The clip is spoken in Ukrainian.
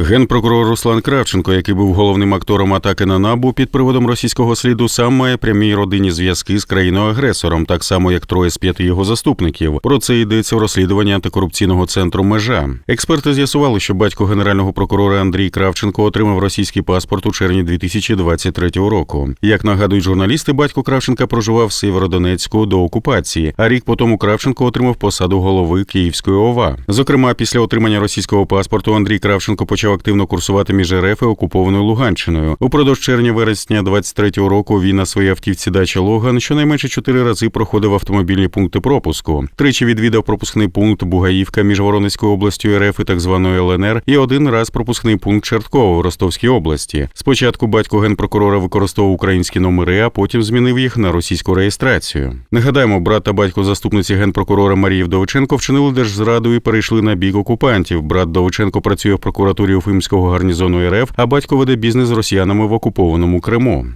Генпрокурор Руслан Кравченко, який був головним актором атаки на набу під приводом російського сліду, сам має прямі родинні зв'язки з країною-агресором, так само як троє з п'яти його заступників. Про це йдеться в розслідуванні антикорупційного центру Межа. Експерти з'ясували, що батько генерального прокурора Андрій Кравченко отримав російський паспорт у червні 2023 року. Як нагадують журналісти, батько Кравченка проживав в Сєвєродонецьку до окупації, а рік по тому Кравченко отримав посаду голови Київської ОВА. Зокрема, після отримання російського паспорту Андрій Кравченко почав активно курсувати між РФ і окупованою Луганщиною. Упродовж червня-вересня 23-го року він на своїй автівці дача Логан щонайменше чотири рази проходив автомобільні пункти пропуску. Тричі відвідав пропускний пункт Бугаївка між Воронезькою областю РФ і так званою ЛНР, і один раз пропускний пункт Чертково в Ростовській області. Спочатку батько генпрокурора використовував українські номери, а потім змінив їх на російську реєстрацію. Нагадаємо, брат та батько заступниці генпрокурора Марії Вдовиченко вчинили держзраду і перейшли на бік окупантів. Брат Довиченко працює в прокуратурі Уфимського гарнізону РФ, а батько веде бізнес з росіянами в окупованому Криму.